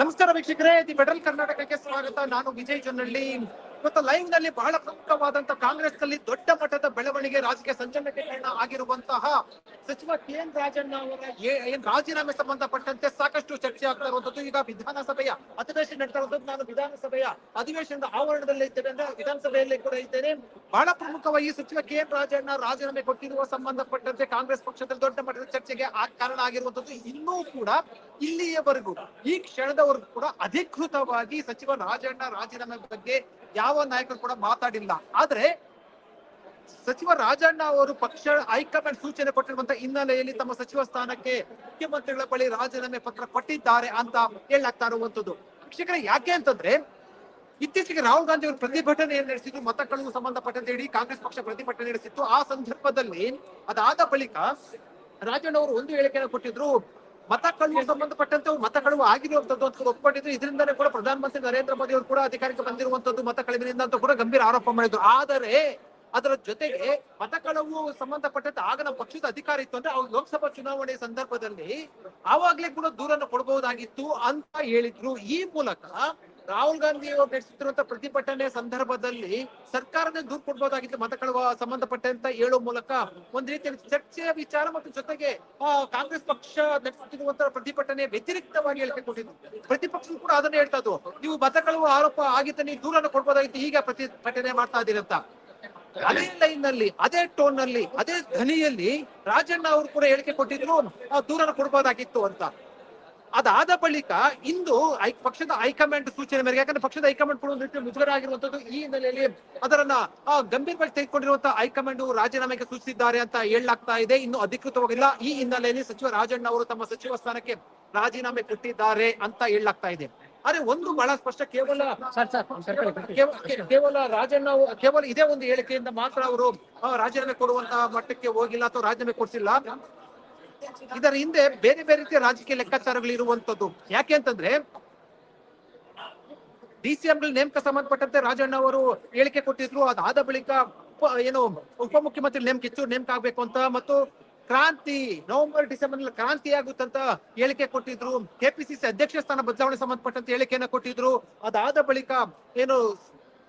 ನಮಸ್ಕಾರ ವೀಕ್ಷಕರೇ the federal ಕರ್ನಾಟಕಕ್ಕೆ ಸ್ವಾಗತ. ನಾನು ವಿಜಯ್ ಜೊನ್ನಳ್ಳಿ ಇವತ್ತು ಲೈವ್ನಲ್ಲಿ ಬಹಳ ಪ್ರಮುಖವಾದಂತಹ ಕಾಂಗ್ರೆಸ್ನಲ್ಲಿ ದೊಡ್ಡ ಮಟ್ಟದ ಬೆಳವಣಿಗೆ ರಾಜಕೀಯ ಸಂಚಲನಕ್ಕೆ ಕಾರಣ ಆಗಿರುವಂತಹ ಸಚಿವ ಕೆ ಎನ್ ರಾಜಣ್ಣ ಅವರ ಏನ್ ರಾಜೀನಾಮೆ ಸಂಬಂಧಪಟ್ಟಂತೆ ಸಾಕಷ್ಟು ಚರ್ಚೆ ಆಗ್ತಾ ಇರುವಂತದ್ದು ಈಗ ವಿಧಾನಸಭೆಯ ಅಧಿವೇಶನ ನಡೀತಾ ಇರುವಂತದ್ದು ನಾನು ವಿಧಾನಸಭೆಯ ಅಧಿವೇಶನದ ಆವರಣದಲ್ಲಿ ಇದ್ದೇನೆ ಅಂದ್ರೆ ವಿಧಾನಸಭೆಯಲ್ಲಿ ಕೂಡ ಇದ್ದೇನೆ. ಬಹಳ ಪ್ರಮುಖವಾಗಿ ಸಚಿವ ಕೆ ಎನ್ ರಾಜಣ್ಣ ರಾಜೀನಾಮೆ ಕೊಟ್ಟಿರುವ ಸಂಬಂಧಪಟ್ಟಂತೆ ಕಾಂಗ್ರೆಸ್ ಪಕ್ಷದಲ್ಲಿ ದೊಡ್ಡ ಮಟ್ಟದ ಚರ್ಚೆಗೆ ಕಾರಣ ಆಗಿರುವಂತದ್ದು ಇನ್ನೂ ಕೂಡ ಇಲ್ಲಿಯವರೆಗೂ ಈ ಕ್ಷಣದವರೆಗೂ ಕೂಡ ಅಧಿಕೃತವಾಗಿ ಸಚಿವ ರಾಜಣ್ಣ ರಾಜೀನಾಮೆ ಬಗ್ಗೆ ಯಾವ ನಾಯಕರು ಕೂಡ ಮಾತಾಡಿಲ್ಲ. ಆದ್ರೆ ಸಚಿವ ರಾಜಣ್ಣ ಅವರು ಪಕ್ಷ, ಹೈಕಮಾಂಡ್ ಸೂಚನೆ ಕೊಟ್ಟಿರುವಂತಹ ಹಿನ್ನೆಲೆಯಲ್ಲಿ ತಮ್ಮ ಸಚಿವ ಸ್ಥಾನಕ್ಕೆ ಮುಖ್ಯಮಂತ್ರಿಗಳ ಬಳಿ ರಾಜೀನಾಮೆ ಪತ್ರ ಕೊಟ್ಟಿದ್ದಾರೆ ಅಂತ ಹೇಳಲಾಗ್ತಾ ಇರುವಂತದ್ದು ಶಿಕ್ಷಕರ ಯಾಕೆ ಅಂತಂದ್ರೆ ಇತ್ತೀಚೆಗೆ ರಾಹುಲ್ ಗಾಂಧಿ ಅವರು ಪ್ರತಿಭಟನೆ ನಡೆಸಿದ್ರು, ಮತ ಕಳುವು ಸಂಬಂಧಪಟ್ಟಂತೆ ಇಡೀ ಕಾಂಗ್ರೆಸ್ ಪಕ್ಷ ಪ್ರತಿಭಟನೆ ನಡೆಸಿತ್ತು. ಆ ಸಂದರ್ಭದಲ್ಲಿ ಅದಾದ ಬಳಿಕ ರಾಜಣ್ಣ ಅವರು ಒಂದು ಹೇಳಿಕೆಯನ್ನು ಕೊಟ್ಟಿದ್ರು ಮತ ಕಳುವು ಸಂಬಂಧಪಟ್ಟಂತೆ ಅವ್ರು ಮತ ಕಳುವು ಆಗಿರುವಂತದ್ದು ಅಂತ ಒಪ್ಪಿಕೊಂಡಿದ್ರು ಇದರಿಂದಲೇ ಕೂಡ ಪ್ರಧಾನಮಂತ್ರಿ ನರೇಂದ್ರ ಮೋದಿ ಅವರು ಕೂಡ ಅಧಿಕಾರಕ್ಕೆ ಬಂದಿರುವಂತದ್ದು ಮತ ಕಳುವಿನಿಂದ ಅಂತ ಕೂಡ ಗಂಭೀರ ಆರೋಪ ಮಾಡಿದ್ರು. ಆದರೆ ಅದರ ಜೊತೆಗೆ ಮತ ಕಳವು ಸಂಬಂಧಪಟ್ಟಂತೆ ಆಗ ನಮ್ಮ ಪಕ್ಷದ ಅಧಿಕಾರ ಇತ್ತು ಅಂದ್ರೆ ಅವ್ರು ಲೋಕಸಭಾ ಚುನಾವಣೆ ಸಂದರ್ಭದಲ್ಲಿ ಆವಾಗ್ಲೇ ಕೂಡ ದೂರನ್ನು ಕೊಡಬಹುದಾಗಿತ್ತು ಅಂತ ಹೇಳಿದ್ರು. ಈ ಮೂಲಕ ರಾಹುಲ್ ಗಾಂಧಿ ಅವರು ನಡೆಸುತ್ತಿರುವಂತ ಪ್ರತಿಭಟನೆ ಸಂದರ್ಭದಲ್ಲಿ ಸರ್ಕಾರನೇ ದೂರು ಕೊಡ್ಬೋದಾಗಿತ್ತು ಮತ ಕಳುವ ಸಂಬಂಧಪಟ್ಟಂತ ಹೇಳುವ ಮೂಲಕ ಒಂದ್ ರೀತಿಯ ಚರ್ಚೆಯ ವಿಚಾರ ಮತ್ತು ಜೊತೆಗೆ ಕಾಂಗ್ರೆಸ್ ಪಕ್ಷ ನಡೆಸುತ್ತಿರುವಂತಹ ಪ್ರತಿಭಟನೆ ವ್ಯತಿರಿಕ್ತವಾಗಿ ಹೇಳಿಕೆ ಕೊಟ್ಟಿದ್ದು ಪ್ರತಿಪಕ್ಷ ಕೂಡ ಅದನ್ನೇ ಹೇಳ್ತಾ ಇದ್ದು ನೀವು ಮತ ಕಳುವ ಆರೋಪ ಆಗಿದ್ದ ನೀವು ದೂರನ್ನು ಕೊಡ್ಬೋದಾಗಿತ್ತು ಈಗ ಪ್ರತಿಭಟನೆ ಮಾಡ್ತಾ ಇದೀರಂತ ಅದೇ ಲೈನ್ನಲ್ಲಿ ಅದೇ ಟೋನ್ನಲ್ಲಿ ಅದೇ ಧ್ವನಿಯಲ್ಲಿ ರಾಜಣ್ಣ ಅವರು ಕೂಡ ಹೇಳಿಕೆ ಕೊಟ್ಟಿದ್ರು ಆ, ದೂರನ ಕೊಡ್ಬೋದಾಗಿತ್ತು ಅಂತ. ಅದಾದ ಬಳಿಕ ಇಂದು ಪಕ್ಷದ ಹೈಕಮಾಂಡ್ ಸೂಚನೆ ಮೇರೆಗೆ ಯಾಕಂದ್ರೆ ಪಕ್ಷದ ಹೈಕಮಾಂಡ್ ಕೂಡ ಒಂದು ರೀತಿಯ ಮುಜುಗರ ಆಗಿರುವಂತದ್ದು ಈ ಹಿನ್ನೆಲೆಯಲ್ಲಿ ಅದರನ್ನ ಗಂಭೀರವಾಗಿ ತೆಗೆದುಕೊಂಡಿರುವಂತಹ ಹೈಕಮಾಂಡ್ ರಾಜೀನಾಮೆಗೆ ಸೂಚಿಸಿದ್ದಾರೆ ಅಂತ ಹೇಳಲಾಗ್ತಾ ಇದೆ. ಇನ್ನು ಅಧಿಕೃತವಾಗಿಲ್ಲ. ಈ ಹಿನ್ನೆಲೆಯಲ್ಲಿ ಸಚಿವ ರಾಜಣ್ಣ ಅವರು ತಮ್ಮ ಸಚಿವ ಸ್ಥಾನಕ್ಕೆ ರಾಜೀನಾಮೆ ಕೊಟ್ಟಿದ್ದಾರೆ ಅಂತ ಹೇಳಲಾಗ್ತಾ ಇದೆ. ಆದ್ರೆ ಒಂದು ಬಹಳ ಸ್ಪಷ್ಟ ಕೇವಲ ಕೇವಲ ರಾಜಣ್ಣ ಕೇವಲ ಇದೇ ಒಂದು ಹೇಳಿಕೆಯಿಂದ ಮಾತ್ರ ಅವರು ರಾಜೀನಾಮೆ ಕೊಡುವಂತಹ ಮಟ್ಟಕ್ಕೆ ಹೋಗಿಲ್ಲ ಅಥವಾ ರಾಜೀನಾಮೆ ಕೊಡ್ಸಿಲ್ಲ. ಇದರ ಹಿಂದೆ ಬೇರೆ ಬೇರೆ ರೀತಿಯ ರಾಜಕೀಯ ಲೆಕ್ಕಾಚಾರಗಳು ಇರುವಂತದ್ದು. ಯಾಕೆ ಅಂತಂದ್ರೆ ಡಿಸಿಎಂ ನೇಮಕ ಸಂಬಂಧಪಟ್ಟಂತೆ ರಾಜಣ್ಣ ಅವರು ಹೇಳಿಕೆ ಕೊಟ್ಟಿದ್ರು. ಅದಾದ ಬಳಿಕ ಏನು, ಉಪಮುಖ್ಯಮಂತ್ರಿ ನೇಮಕ, ಹೆಚ್ಚು ನೇಮಕ ಆಗ್ಬೇಕು ಅಂತ ಮತ್ತು ಕ್ರಾಂತಿ, ನವೆಂಬರ್ ಡಿಸೆಂಬರ್ನಲ್ಲಿ ಕ್ರಾಂತಿ ಆಗುತ್ತಂತ ಹೇಳಿಕೆ ಕೊಟ್ಟಿದ್ರು. ಕೆಪಿಸಿಸಿ ಅಧ್ಯಕ್ಷ ಸ್ಥಾನ ಬದಲಾವಣೆ ಸಂಬಂಧಪಟ್ಟಂತೆ ಹೇಳಿಕೆಯನ್ನ ಕೊಟ್ಟಿದ್ರು. ಅದಾದ ಬಳಿಕ ಏನು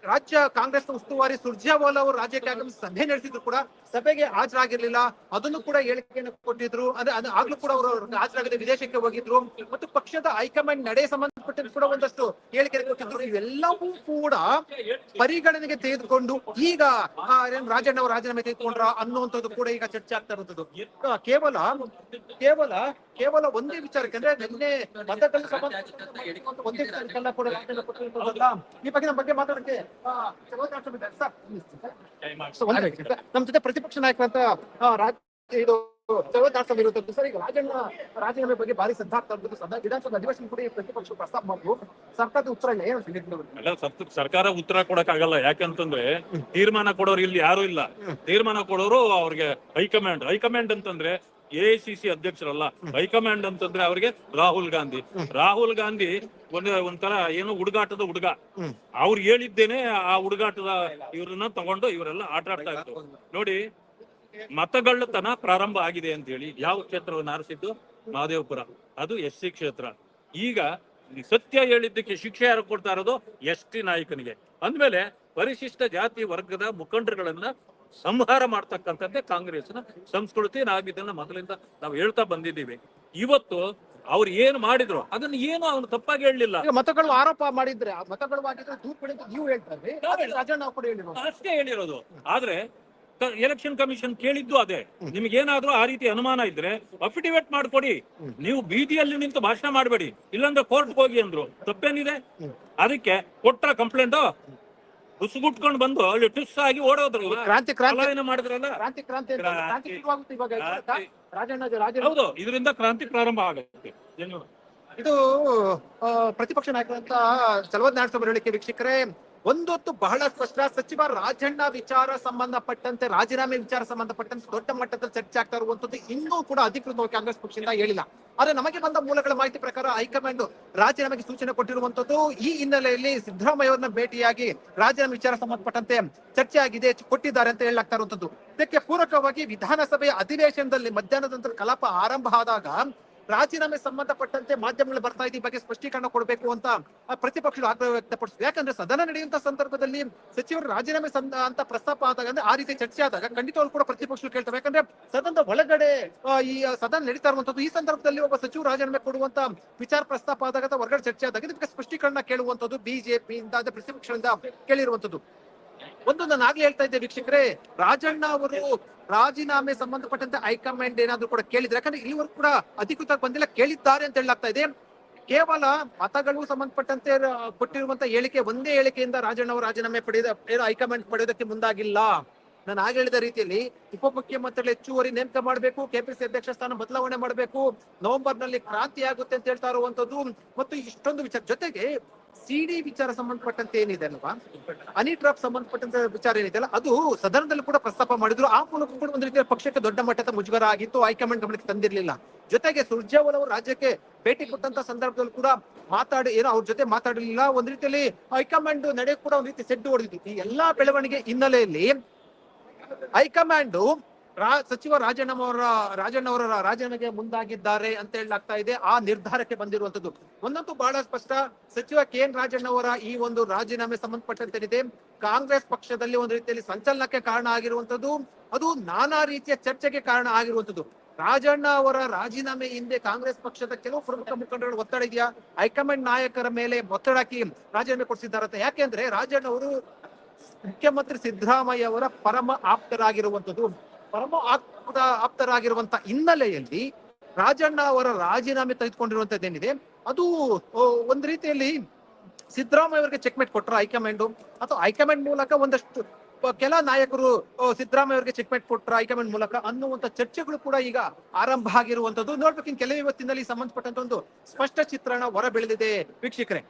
ರಾಜ್ಯ ಕಾಂಗ್ರೆಸ್ ಉಸ್ತುವಾರಿ ಸುರ್ಜೇವಾಲಾ ಅವರು ರಾಜ್ಯಕ್ಕೆ ಆಗಮಿಸಿ ಸಭೆ ನಡೆಸಿದ್ರು ಕೂಡ ಸಭೆಗೆ ಹಾಜರಾಗಿರ್ಲಿಲ್ಲ. ಅದನ್ನು ಕೂಡ ಹೇಳಿಕೆಯನ್ನು ಕೊಟ್ಟಿದ್ರು. ಅಂದ್ರೆ ಅದು ಆಗ್ಲೂ ಕೂಡ ಅವರು ಹಾಜರಾಗದೆ ವಿದೇಶಕ್ಕೆ ಹೋಗಿದ್ರು. ಮತ್ತು ಪಕ್ಷದ ಹೈಕಮಾಂಡ್ ನಡೆ ಸಂಬಂಧಪಟ್ಟ ಕೂಡ ಒಂದಷ್ಟು ಹೇಳಿಕೆ ಕೊಟ್ಟಿದ್ರು. ಇವೆಲ್ಲವೂ ಕೂಡ ಪರಿಗಣನೆಗೆ ತೆಗೆದುಕೊಂಡು ಈಗ ರಾಜಣ್ಣ ಅವರು ರಾಜೀನಾಮೆ ತೆಗೆದುಕೊಂಡ್ರ ಅನ್ನುವಂಥದ್ದು ಕೂಡ ಈಗ ಚರ್ಚೆ ಆಗ್ತಾ ಇರುವಂತದ್ದು ಕೇವಲ ಕೇವಲ ಕೇವಲ ಒಂದೇ ವಿಚಾರಕ್ಕೆ ಅಂದ್ರೆ ನಿನ್ನೆ ಮತಗಳ ಸಂಬಂಧ ಒಂದೇ ವಿಚಾರಕ್ಕೆಲ್ಲ ಕೂಡ ಈ ಬಗ್ಗೆ ನಮ್ಮ ಬಗ್ಗೆ ಮಾತಾಡಕ್ಕೆ ನಮ್ಮ ಜೊತೆ ಪ್ರತಿಪಕ್ಷ ನಾಯಕ ಅಂತ ರಾಜ್ ಇದು ಚಲೋದಾಕ್ಷ ಇರುವಂತದ್ದು ಸರ್ ಈಗ ರಾಜಣ್ಣ ರಾಜೀನಾಮೆ ಬಗ್ಗೆ ಭಾರಿ ಸಿದ್ಧಾರ್ಥ ಇರುವಂತದ್ದು ಸದಾ ವಿಧಾನಸಭಾ ಅಧಿವೇಶನ ಕೂಡ ಪ್ರತಿಪಕ್ಷ ಪ್ರಸ್ತಾಪ ಮಾಡಿದ್ರು. ಸರ್ಕಾರದ ಉತ್ತರ ಇಲ್ಲ ಏನು ಸರ್ಕಾರ ಉತ್ತರ ಕೊಡಕ್ ಆಗಲ್ಲ ಯಾಕಂತಂದ್ರೆ ತೀರ್ಮಾನ ಕೊಡೋರು ಇಲ್ಲಿ ಯಾರು ಇಲ್ಲ. ತೀರ್ಮಾನ ಕೊಡೋರು ಅವ್ರಿಗೆ ಹೈಕಮಾಂಡ್. ಹೈಕಮಾಂಡ್ ಅಂತಂದ್ರೆ ಎ ಸಿ ಸಿ ಅಧ್ಯಕ್ಷರಲ್ಲ ಹೈಕಮಾಂಡ್ ಅಂತಂದ್ರೆ ಅವ್ರಿಗೆ ರಾಹುಲ್ ಗಾಂಧಿ. ರಾಹುಲ್ ಗಾಂಧಿ ಒಂದ್ ಒಂಥರ ಏನೋ ಹುಡುಗಾಟದ ಹುಡುಗ. ಅವ್ರು ಹೇಳಿದ್ದೇನೆ ಆ ಹುಡುಗಾಟದ ಇವ್ರನ್ನ ತಗೊಂಡು ಇವರೆಲ್ಲ ಆಟ ಆಡ್ತಾ ಇದ್ರು. ನೋಡಿ ಮತಗಳ್ಳತನ ಪ್ರಾರಂಭ ಆಗಿದೆ ಅಂತ ಹೇಳಿ ಯಾವ ಕ್ಷೇತ್ರವನ್ನು ಆರಿಸಿದ್ದು? ಮಹದೇವಪುರ. ಅದು ಎಸ್ ಸಿ ಕ್ಷೇತ್ರ. ಈಗ ಸತ್ಯ ಹೇಳಿದ್ದಕ್ಕೆ ಶಿಕ್ಷೆ ಯಾರು ಕೊಡ್ತಾ ಇರೋದು? ಎಸ್ ಟಿ ನಾಯಕನಿಗೆ. ಅಂದ್ಮೇಲೆ ಪರಿಶಿಷ್ಟ ಜಾತಿ ವರ್ಗದ ಮುಖಂಡರುಗಳನ್ನ ಸಂಹಾರ ಮಾಡ್ತಕ್ಕಂಥದ್ದೇ ಕಾಂಗ್ರೆಸ್ನ ಸಂಸ್ಕೃತಿ. ನಾವು ಇದನ್ನ ಮೊದಲಿಂದ ನಾವು ಹೇಳ್ತಾ ಬಂದಿದ್ದೀವಿ. ಇವತ್ತು ಅವ್ರು ಏನ್ ಮಾಡಿದ್ರು ಅದನ್ನ ಏನು ಅವನು ತಪ್ಪಾಗಿ ಹೇಳಲಿಲ್ಲ. ಮತಗಳು ಆರೋಪ ಮಾಡಿದ್ರೆ ಮತಗಳು ನೀವು ಹೇಳ್ತಾರೆ. ಅಷ್ಟೇ ಹೇಳಿರೋದು. ಆದ್ರೆ ಎಲೆಕ್ಷನ್ ಕಮಿಷನ್ ಕೇಳಿದ್ದು ಅದೇ. ನಿಮ್ಗೆ ಏನಾದ್ರೂ ಆ ರೀತಿ ಅನುಮಾನ ಇದ್ರೆ ಅಫಿಡವಿಟ್ ಮಾಡ್ಕೊಡಿ. ನೀವು ಬೀದಿಯಲ್ಲಿ ನಿಂತು ಭಾಷಣ ಮಾಡಬೇಡಿ. ಇಲ್ಲಾಂದ್ರೆ ಕೋರ್ಟ್ ಹೋಗಿ ಅಂದ್ರು. ತಪ್ಪೇನಿದೆ? ಅದಕ್ಕೆ ಕೊಟ್ರ ಕಂಪ್ಲೇಂಟ್ ಉಸುಗುಟ್ಕೊಂಡು ಬಂದು ಅಲ್ಲಿ ಟುಸ್ ಆಗಿ ಓಡೋದ್ರಲ್ಲ ಕ್ರಾಂತಿ ಕ್ರಾಂತಿ ಮಾಡಿದ್ರಲ್ಲ ಕ್ರಾಂತಿ ಕ್ರಾಂತಿ ಶುರುವಾಗುತ್ತೆ ಇವಾಗ. ರಾಜಣ್ಣ ಹೌದು ಇದರಿಂದ ಕ್ರಾಂತಿ ಪ್ರಾರಂಭ ಆಗುತ್ತೆ? ಇದು ಪ್ರತಿಪಕ್ಷ ನಾಯಕರಂತ ಚಲವದ್ ಸಭೆ ಹೇಳಿಕೆ ವೀಕ್ಷಕರೇ ಒಂದೊತ್ತು ಬಹಳ ಸ್ಪಷ್ಟ. ಸಚಿವ ರಾಜಣ್ಣ ವಿಚಾರ ಸಂಬಂಧಪಟ್ಟಂತೆ, ರಾಜೀನಾಮೆ ವಿಚಾರ ಸಂಬಂಧಪಟ್ಟಂತೆ ದೊಡ್ಡ ಮಟ್ಟದಲ್ಲಿ ಚರ್ಚೆ ಆಗ್ತಾ ಇರುವಂತದ್ದು ಇನ್ನೂ ಕೂಡ ಅಧಿಕೃತವಾಗಿ ಕಾಂಗ್ರೆಸ್ ಪಕ್ಷದಿಂದ ಹೇಳಿಲ್ಲ. ಆದ್ರೆ ನಮಗೆ ಬಂದ ಮೂಲಗಳ ಮಾಹಿತಿ ಪ್ರಕಾರ ಹೈಕಮಾಂಡ್ ರಾಜೀನಾಮೆಗೆ ಸೂಚನೆ ಕೊಟ್ಟಿರುವಂತದ್ದು ಈ ಹಿನ್ನೆಲೆಯಲ್ಲಿ ಸಿದ್ದರಾಮಯ್ಯ ಅವರನ್ನ ಭೇಟಿಯಾಗಿ ರಾಜೀನಾಮೆ ವಿಚಾರ ಸಂಬಂಧಪಟ್ಟಂತೆ ಚರ್ಚೆ ಆಗಿದೆ, ಕೊಟ್ಟಿದ್ದಾರೆ ಅಂತ ಹೇಳಲಾಗ್ತಾ ಇರುವಂತದ್ದು ಇದಕ್ಕೆ ಪೂರಕವಾಗಿ ವಿಧಾನಸಭೆಯ ಅಧಿವೇಶನದಲ್ಲಿ ಮಧ್ಯಾಹ್ನದ ನಂತರ ಕಲಾಪ ಆರಂಭ ಆದಾಗ ರಾಜೀನಾಮೆ ಸಂಬಂಧಪಟ್ಟಂತೆ ಮಾಧ್ಯಮಗಳು ಬರ್ತಾ ಇದೆ, ಈ ಬಗ್ಗೆ ಸ್ಪಷ್ಟೀಕರಣ ಕೊಡಬೇಕು ಅಂತ ಪ್ರತಿಪಕ್ಷಗಳು ಆಗ್ರಹ ವ್ಯಕ್ತಪಡಿಸಿದ್ರು ಯಾಕಂದ್ರೆ ಸದನ ನಡೆಯುವಂತ ಸಂದರ್ಭದಲ್ಲಿ ಸಚಿವರು ರಾಜೀನಾಮೆ ಅಂತ ಪ್ರಸ್ತಾಪ ಆದಾಗ ಅಂದ್ರೆ ಆ ರೀತಿ ಚರ್ಚೆ ಆದಾಗ ಖಂಡಿತವಾಗ್ಲೂ ಕೂಡ ಪ್ರತಿಪಕ್ಷಗಳು ಕೇಳ್ತಾರೆ ಯಾಕಂದ್ರೆ ಸದನದ ಒಳಗಡೆ ಈ ಸದನ ನಡೀತಾ ಇರುವಂತದ್ದು ಈ ಸಂದರ್ಭದಲ್ಲಿ ಒಬ್ಬ ಸಚಿವರು ರಾಜೀನಾಮೆ ಕೊಡುವಂತ ವಿಚಾರ ಪ್ರಸ್ತಾಪ ಆದಾಗ ಹೊರಗಡೆ ಚರ್ಚೆ ಆದಾಗ ಇದಕ್ಕೆ ಸ್ಪಷ್ಟೀಕರಣ ಕೇಳುವಂತದ್ದು ಬಿಜೆಪಿ ಇಂದ ಪ್ರತಿಪಕ್ಷಗಳಿಂದ ಕೇಳಿರುವಂತದ್ದು ಒಂದು ನಾನು ಆಗ್ಲೇ ಹೇಳ್ತಾ ಇದ್ದೆ ವೀಕ್ಷಕರೇ. ರಾಜಣ್ಣ ಅವರು ರಾಜೀನಾಮೆ ಸಂಬಂಧಪಟ್ಟಂತೆ ಹೈಕಮಾಂಡ್ ಏನಾದ್ರು ಕೂಡ ಕೇಳಿದ್ರೆ, ಯಾಕಂದ್ರೆ ಇಲ್ಲಿವರೆಗೂ ಕೂಡ ಅಧಿಕೃತ ಬಂದಿಲ್ಲ, ಕೇಳಿದ್ದಾರೆ ಅಂತ ಹೇಳಲಾಗ್ತಾ ಇದೆ. ಕೇವಲ ಮತಗಳು ಸಂಬಂಧಪಟ್ಟಂತೆ ಕೊಟ್ಟಿರುವಂತ ಹೇಳಿಕೆ, ಒಂದೇ ಹೇಳಿಕೆಯಿಂದ ರಾಜಣ್ಣ ಅವರು ರಾಜೀನಾಮೆ ಪಡೆದ ಹೈಕಮಾಂಡ್ ಪಡೆಯೋದಕ್ಕೆ ಮುಂದಾಗಿಲ್ಲ. ನಾನು ಆಗ ಹೇಳಿದ ರೀತಿಯಲ್ಲಿ ಉಪಮುಖ್ಯಮಂತ್ರಿಗಳು ಹೆಚ್ಚುವರಿ ನೇಮಕ ಮಾಡಬೇಕು, ಕೆಪಿಸಿ ಅಧ್ಯಕ್ಷ ಸ್ಥಾನ ಬದಲಾವಣೆ ಮಾಡಬೇಕು ನವೆಂಬರ್ನಲ್ಲಿ ಕ್ರಾಂತಿ ಆಗುತ್ತೆ ಅಂತ ಹೇಳ್ತಾ ಇರುವಂತದ್ದು. ಮತ್ತು ಇಷ್ಟೊಂದು ವಿಚಾರ, ಜೊತೆಗೆ ಸಿಡಿ ವಿಚಾರ ಸಂಬಂಧಪಟ್ಟಂತೆ ಏನಿದೆ ಅಲ್ವಾ ಅನಿ ಟ್ರಾಪ್ ಸಂಬಂಧಪಟ್ಟಂತ ವಿಚಾರ ಏನಿದೆ ಅಲ್ಲ ಅದು ಸದನದಲ್ಲಿ ಕೂಡ ಪ್ರಸ್ತಾಪ ಮಾಡಿದ್ರು. ಆ ಮೂಲಕ ಕೂಡ ಒಂದು ರೀತಿಯ ಪಕ್ಷಕ್ಕೆ ದೊಡ್ಡ ಮಟ್ಟದ ಮುಜುಗರ ಆಗಿತ್ತು. ಹೈಕಮಾಂಡ್ ಗಮನಕ್ಕೆ ತಂದಿರಲಿಲ್ಲ. ಜೊತೆಗೆ ಸುರ್ಜೇವಾಲ್ ಅವರು ರಾಜ್ಯಕ್ಕೆ ಭೇಟಿ ಕೊಟ್ಟಂತ ಸಂದರ್ಭದಲ್ಲಿ ಕೂಡ ಮಾತಾಡಿ, ಏನೋ ಅವ್ರ ಜೊತೆ ಮಾತಾಡಲಿಲ್ಲ. ಒಂದ್ ರೀತಿಯಲ್ಲಿ ಹೈಕಮಾಂಡ್ ನಡೆ ಕೂಡ ಒಂದ್ ರೀತಿ ಸೆಡ್ಡು ಹೊಡೆದಿತ್ತು. ಈ ಎಲ್ಲಾ ಬೆಳವಣಿಗೆ ಹಿನ್ನೆಲೆಯಲ್ಲಿ ಹೈಕಮಾಂಡ್ ರಾ, ಸಚಿವ ರಾಜಣ್ಣ ಅವರ ರಾಜಣ್ಣ ಅವರ ರಾಜೀನಾಮೆಗೆ ಮುಂದಾಗಿದ್ದಾರೆ ಅಂತ ಹೇಳಲಾಗ್ತಾ ಇದೆ. ಆ ನಿರ್ಧಾರಕ್ಕೆ ಬಂದಿರುವಂತದ್ದು ಒಂದಂತೂ ಬಹಳ ಸ್ಪಷ್ಟ. ಸಚಿವ ಕೆ ಎನ್ ರಾಜಣ್ಣ ಅವರ ಈ ಒಂದು ರಾಜೀನಾಮೆ ಸಂಬಂಧಪಟ್ಟಂತೆ ಏನಿದೆ ಕಾಂಗ್ರೆಸ್ ಪಕ್ಷದಲ್ಲಿ ಒಂದು ರೀತಿಯಲ್ಲಿ ಸಂಚಲನಕ್ಕೆ ಕಾರಣ ಆಗಿರುವಂತದ್ದು ಅದು ನಾನಾ ರೀತಿಯ ಚರ್ಚೆಗೆ ಕಾರಣ ಆಗಿರುವಂತದ್ದು ರಾಜಣ್ಣ ಅವರ ರಾಜೀನಾಮೆ ಹಿಂದೆ ಕಾಂಗ್ರೆಸ್ ಪಕ್ಷದ ಕೆಲವು ಪ್ರಮುಖ ಮುಖಂಡರು ಒತ್ತಡ ಇದೆಯಾ? ಹೈಕಮಾಂಡ್ ನಾಯಕರ ಮೇಲೆ ಒತ್ತಡ ಹಾಕಿ ರಾಜೀನಾಮೆ ಕೊಡಿಸಿದ್ದಾರಂತೆ ಯಾಕೆಂದ್ರೆ ರಾಜಣ್ಣ ಅವರು ಮುಖ್ಯಮಂತ್ರಿ ಸಿದ್ದರಾಮಯ್ಯ ಅವರ ಪರಮ ಆಪ್ತರಾಗಿರುವಂತದ್ದು ಪರಮ ಆಪ್ತ ಆಪ್ತರಾಗಿರುವಂತ ಹಿನ್ನೆಲೆಯಲ್ಲಿ ರಾಜಣ್ಣ ಅವರ ರಾಜೀನಾಮೆ ತೆಗೆದುಕೊಂಡಿರುವಂತದ್ದೇನಿದೆ ಅದು ಒಂದು ರೀತಿಯಲ್ಲಿ ಸಿದ್ದರಾಮಯ್ಯ ಅವರಿಗೆ ಚೆಕ್ಮೇಟ್ ಕೊಟ್ರ ಹೈಕಮಾಂಡ್. ಅಥವಾ ಹೈಕಮಾಂಡ್ ಮೂಲಕ ಒಂದಷ್ಟು ಕೆಲ ನಾಯಕರು ಸಿದ್ದರಾಮಯ್ಯ ಅವರಿಗೆ ಚೆಕ್ಮೇಟ್ ಕೊಟ್ರ ಹೈಕಮಾಂಡ್ ಮೂಲಕ ಅನ್ನುವಂತ ಚರ್ಚೆಗಳು ಕೂಡ ಈಗ ಆರಂಭ ಆಗಿರುವಂತದ್ದು. ನೋಡ್ಬೇಕು ಇನ್ ಕೆಲವೇ ಇವತ್ತಿನಲ್ಲಿ ಸಂಬಂಧಪಟ್ಟಂತ ಒಂದು ಸ್ಪಷ್ಟ ಚಿತ್ರಣ ಹೊರ ಬೆಳೆದಿದೆ ವೀಕ್ಷಕರೇ.